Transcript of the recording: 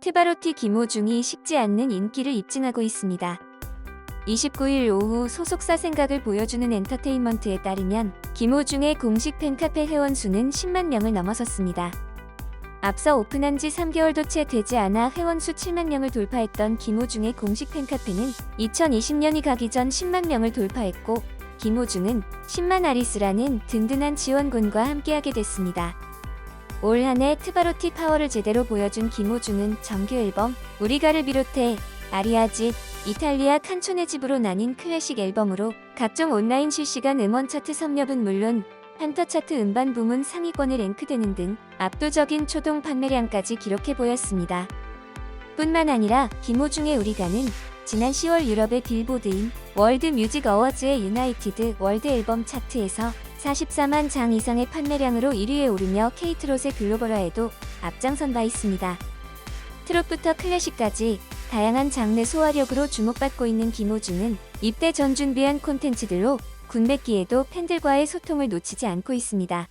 트바로티 김호중이 식지 않는 인기를 입증하고 있습니다. 29일 오후 소속사 생각을 보여주는 엔터테인먼트에 따르면 김호중의 공식 팬카페 회원 수는 10만 명을 넘어섰습니다. 앞서 오픈한 지 3개월도 채 되지 않아 회원 수 7만 명을 돌파했던 김호중의 공식 팬카페는 2020년이 가기 전 10만 명을 돌파했고 김호중은 10만 아리스라는 든든한 지원군과 함께하게 됐습니다. 올 한해 트바로티 파워를 제대로 보여준 김호중은 정규 앨범 우리가를 비롯해 아리아짓, 이탈리아 칸촌의 집으로 나뉜 클래식 앨범으로 각종 온라인 실시간 음원 차트 섭렵은 물론 판터 차트 음반 부문 상위권에 랭크되는 등 압도적인 초동 판매량까지 기록해 보였습니다. 뿐만 아니라 김호중의 우리가는 지난 10월 유럽의 빌보드인 월드 뮤직 어워즈의 유나이티드 월드 앨범 차트에서 44만 장 이상의 판매량으로 1위에 오르며 케이트롯의 글로벌화에도 앞장선 바 있습니다. 트롯부터 클래식까지 다양한 장르 소화력으로 주목받고 있는 김호중은 입대 전 준비한 콘텐츠들로 군백기에도 팬들과의 소통을 놓치지 않고 있습니다.